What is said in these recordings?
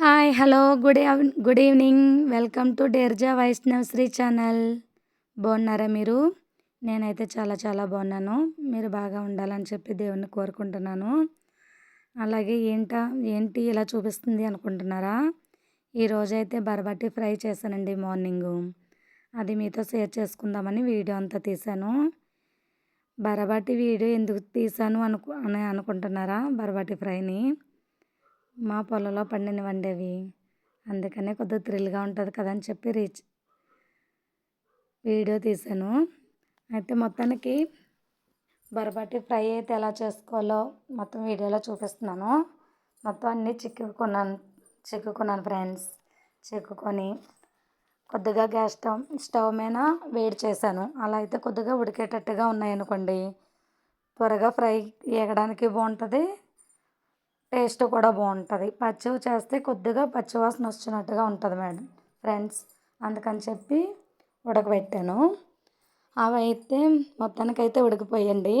Hi hello good good evening welcome to డేర్జా Vaishnav Shri channel బాగున్నారా మీరు? నేనైతే చాలా చాలా బాగున్నాను. మీరు బాగా ఉండాలని చెప్పి దేవుణ్ణి కోరుకుంటున్నాను. అలాగే ఏంటా ఏంటి ఇలా చూపిస్తుంది అనుకుంటున్నారా? ఈరోజైతే బరబట్టి ఫ్రై చేశానండి మార్నింగ్. అది మీతో షేర్ చేసుకుందామని వీడియో అంతా తీశాను. బరబాటి వీడియో ఎందుకు తీశాను అనుకు అని అనుకుంటున్నారా బరబాటి ఫ్రైని? మా పొలంలో పండినవండి అవి అందుకనే కొద్దిగా థ్రిల్గా ఉంటుంది కదా అని చెప్పి రీచ్ వీడియో తీశాను. అయితే మొత్తానికి బరబాటి ఫ్రై అయితే ఎలా చేసుకోవాలో మొత్తం వీడియోలో చూపిస్తున్నాను. మొత్తం అన్నీ చిక్కుకున్నాను చిక్కుకున్నాను ఫ్రెండ్స్. చిక్కుకొని కొద్దిగా గ్యాస్ స్టవ్ స్టవ్ మీద వేడి చేశాను. అలా అయితే కొద్దిగా ఉడికేటట్టుగా ఉన్నాయనుకోండి త్వరగా ఫ్రై వేగడానికి బాగుంటుంది. టేస్ట్ కూడా బాగుంటుంది. పచ్చివి చేస్తే కొద్దిగా పచ్చివాసన వచ్చినట్టుగా ఉంటుంది మేడం. ఫ్రెండ్స్ అందుకని చెప్పి ఉడకబెట్టాను. అవి అయితే మొత్తానికైతే ఉడికిపోయండి.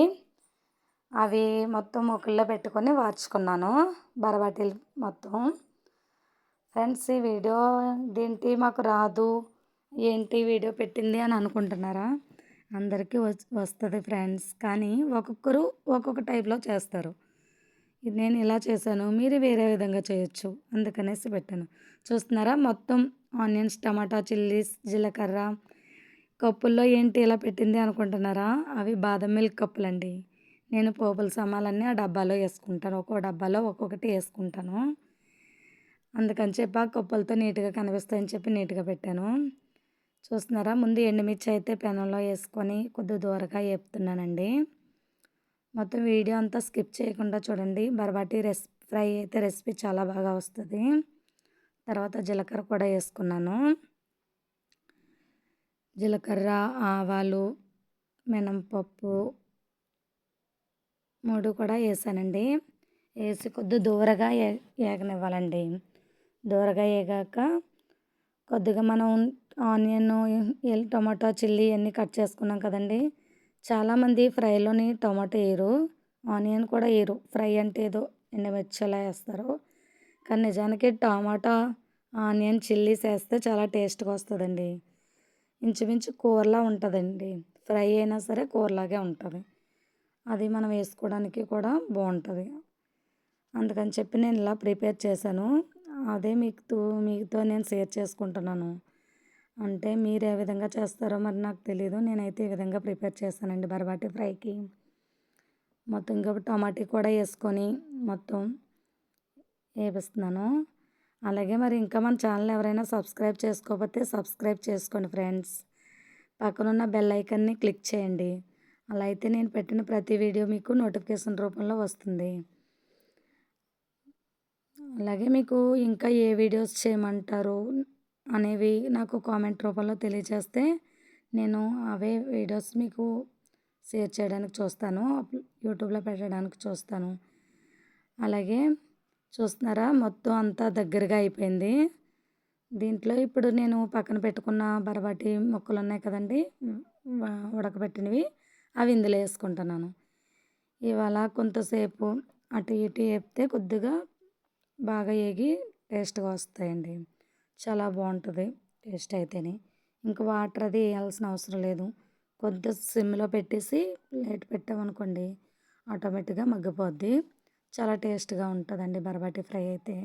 అవి మొత్తం ముక్కుల్లో పెట్టుకొని వార్చుకున్నాను. బరబాటీలు మొత్తం. ఫ్రెండ్స్ ఈ వీడియో దేంటి మాకు రాదు. ఏంటి వీడియో పెట్టింది అని అనుకుంటున్నారా? అందరికీ వస్తుంది ఫ్రెండ్స్. కానీ ఒక్కొక్కరు ఒక్కొక్క టైప్లో చేస్తారు. నేను ఇలా చేశాను మీరు వేరే విధంగా చేయొచ్చు అందుకనేసి పెట్టాను. చూస్తున్నారా? మొత్తం ఆనియన్స్ టమాటా చిల్లీస్ జీలకర్ర కప్పుల్లో ఏంటి ఇలా పెట్టింది అనుకుంటున్నారా? అవి బాదం మిల్క్ కప్పులండి. నేను పోపుల సామాన్లన్నీ ఆ డబ్బాలో వేసుకుంటాను ఒక్కో డబ్బాలో ఒక్కొక్కటి వేసుకుంటాను. అందుకని చెప్పి ఆ కప్పులతో నీట్గా కనిపిస్తాయని చెప్పి నీట్గా పెట్టాను. చూస్తున్నారా? ముందు ఎండుమిర్చి అయితే పెనంలో వేసుకొని కొద్ది దూరగా వేపుతున్నానండి. మొత్తం వీడియో అంతా స్కిప్ చేయకుండా చూడండి. బర్బాటీ రెస్ ఫ్రై అయితే రెసిపీ చాలా బాగా వస్తుంది. తర్వాత జీలకర్ర కూడా వేసుకున్నాను. జీలకర్ర ఆవాలు మినపప్పు మూడు కూడా వేసానండి. వేసి కొద్ది దూరగా ఏ ఏగనివ్వాలండి. దూరగా వేగాక కొద్దిగా మనం ఆనియన్ టమాటో చిల్లీ అన్నీ కట్ చేసుకున్నాం కదండి. చాలామంది ఫ్రైలోని టమాటో వేయరు ఆనియన్ కూడా వేయరు ఫ్రై అంటే ఏదో ఎండమిర్చిలా వేస్తారు. కానీ నిజానికి టమాటా ఆనియన్ చిల్లీస్ వేస్తే చాలా టేస్ట్గా వస్తుందండి. ఇంచుమించు కూరలా ఉంటుందండి. ఫ్రై అయినా సరే కూరలాగే ఉంటుంది. అది మనం వేసుకోవడానికి కూడా బాగుంటుంది. అందుకని చెప్పి నేను ఇలా ప్రిపేర్ చేశాను. అదే మీకు మీతో నేను షేర్ చేసుకుంటున్నాను. అంటే మీరు ఏ విధంగా చేస్తారో మరి నాకు తెలియదు నేనైతే ఈ విధంగా ప్రిపేర్ చేస్తానండి బరబాటి ఫ్రైకి. మొత్తం ఇంకా టమాటీ కూడా వేసుకొని మొత్తం వేపిస్తున్నాను. అలాగే మరి ఇంకా మన ఛానల్ ఎవరైనా సబ్స్క్రైబ్ చేసుకోకపోతే సబ్స్క్రైబ్ చేసుకోండి ఫ్రెండ్స్. పక్కనున్న బెల్ ఐకన్ని క్లిక్ చేయండి. అలా అయితే నేను పెట్టిన ప్రతి వీడియో మీకు నోటిఫికేషన్ రూపంలో వస్తుంది. అలాగే మీకు ఇంకా ఏ వీడియోస్ చేయమంటారు అనేవి నాకు కామెంట్ రూపంలో తెలియజేస్తే నేను అవే వీడియోస్ మీకు షేర్ చేయడానికి చూస్తాను యూట్యూబ్లో పెట్టడానికి చూస్తాను. అలాగే చూస్తున్నారా? మొత్తం అంతా దగ్గరగా అయిపోయింది. దీంట్లో ఇప్పుడు నేను పక్కన పెట్టుకున్న బరబాటి మొక్కలు ఉన్నాయి కదండి ఉడకబెట్టినవి అవి ఇందులో వేసుకుంటున్నాను. ఇవాళ కొంతసేపు అటు ఇటు వేపితే కొద్దిగా బాగా వేగి టేస్ట్గా వస్తాయండి. చాలా బాగుంటుంది టేస్ట్ అయితేనే. ఇంకా వాటర్ అది వేయాల్సిన అవసరం లేదు. కొద్దిగా సిమ్లో పెట్టేసి ప్లేట్ పెట్టామనుకోండి ఆటోమేటిక్గా మగ్గిపోద్ది. చాలా టేస్ట్గా ఉంటుందండి బరబాటి ఫ్రై అయితే.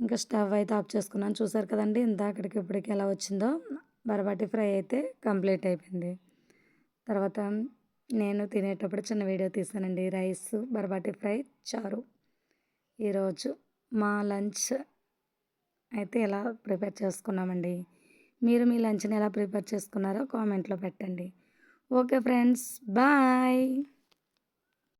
ఇంకా స్టవ్ అయితే ఆఫ్ చేసుకున్నాను చూసారు కదండి ఇందాకడికి ఇప్పటికి ఎలా వచ్చిందో. బరబాటి ఫ్రై అయితే కంప్లీట్ అయిపోయింది. తర్వాత నేను తినేటప్పుడు చిన్న వీడియో తీసానండి. రైస్ బరబాటి ఫ్రై చారు. ఈరోజు మా లంచ్ అయితే ఎలా ప్రిపేర్ చేసుకున్నామండి? మీరు మీ లంచ్ని ఎలా ప్రిపేర్ చేసుకున్నారో కామెంట్లో పెట్టండి. Okay friends bye!